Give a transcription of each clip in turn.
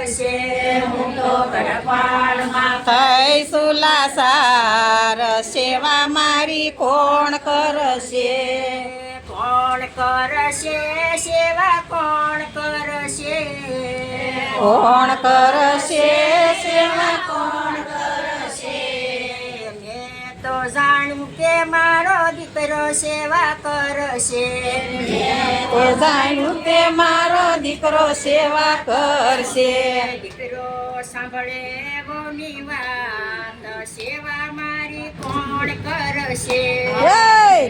કરશે હું તો ગઢપાણમાં થઈ સુલાસાર સેવા મારી કોણ કરશે? કોણ કરશે? સેવા કોણ કરશે? કોણ કરશે? સેવા કોણ કરશે? મેં તો જાણ્યું કે મારો દીકરો સેવા કરશે. જાણ્યું કે મારો દીકરો સેવા કરશે. દીકરો સાંભળે વહુની વાત સેવા મારી કોણ કરશે?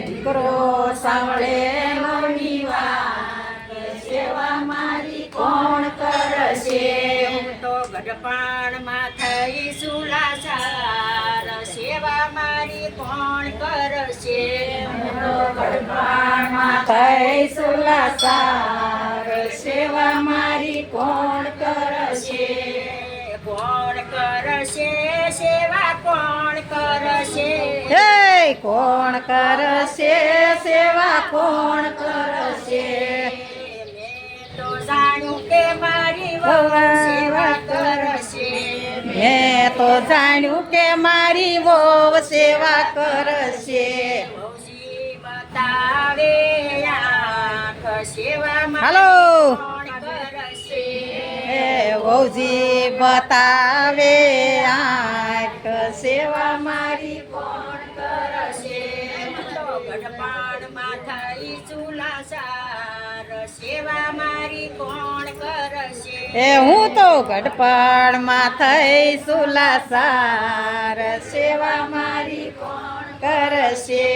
દીકરો સાંભળે મૌની વાત સેવા મારી કોણ કરશે? હું તો ગઢપાણમાં થઈ સુલાસાર સેવા મારી કોણ કરશે? થઈ સુલાસાર સેવા મારી કોણ કરશે? કોણ કરશે? સેવા કોણ કરશે? હે કોણ કરશે? સેવા કોણ કરશે? મેં તો જાણ્યું કે મારી વહુ સેવા કરશે. મેં તો જાણ્યું કે મારી વહુ સેવા કરશે. બતાવે આંખ સેવા હાલો વહુજી બતાવે આંખ સેવા મારી કોણ કરશે? તો માથાઈ થઈ ચૂલાસાર સેવા મારી કોણ કરશે? એ હું તો ગઢપણમાં માથાઈ સુલાસાર સેવા મારી કોણ કરશે?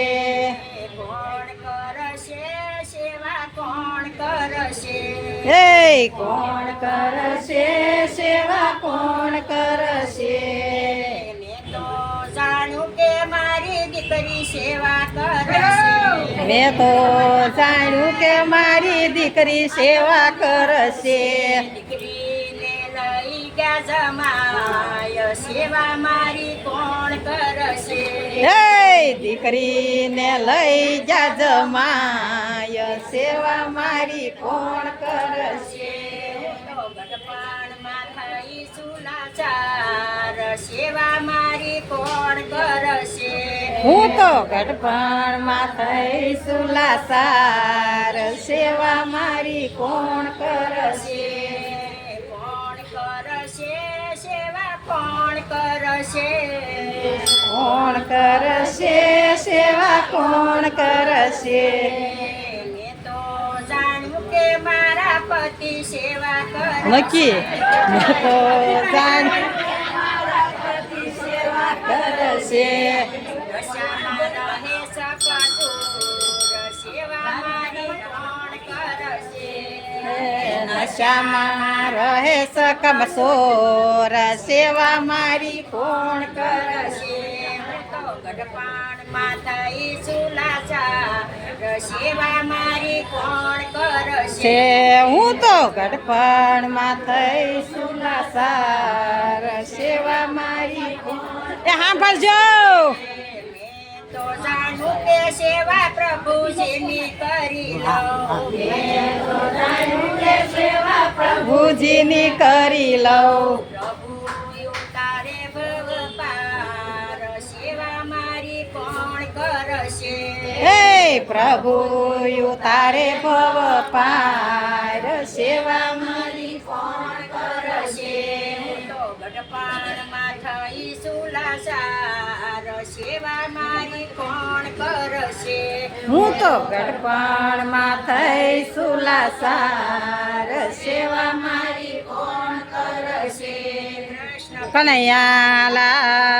હે કોણ કરશે સેવા કોણ કરશે? મેં તો જાણું કે મારી દીકરી સેવા કરશે. મેં તો જાણું કે મારી દીકરી સેવા કરશે. લઈ ગયા જમાય સેવા મારી કોણ કરશે? હે દીકરીને લઈ જા જમાય સેવા મારી કોણ કરશે? સેવા મારી કોણ કરશે? હું તો ગઢપણમાં થઈ સુલાસાર સેવા મારી કોણ કરશે? કોણ કરશે? સેવા કોણ કરશે? મેં તો જાણ્યું કે મારા પતિ સેવા કરે નક્કી મેં તો જાણ સેવા કરશે? રહે સકમ શકમસોર સેવા મારી કોણ કરશે? તો ગઢપાણમાં થઈ સેવા મારી કોણ કરશે? છે હું તો ગઢપણમાં થઈ સુલાસાર સેવા મારી એ સાંભળજો. તો જાણું કે સેવા પ્રભુજીની કરી લઉં. તો જાણ્યું કે સેવા પ્રભુજીની કરી લઉં. પ્રભુ તારે ભવ પ્રભુ તારે ભવ પાર સેવા મારી કોણ કરશે? ગઢપાણમાં થઈ સુલાસાર સેવા મારી કોણ કરશે? હું તો ગઢપણમાં થઈ સુલાસાર સેવા મારી કોણ કરશે? કનૈયાલા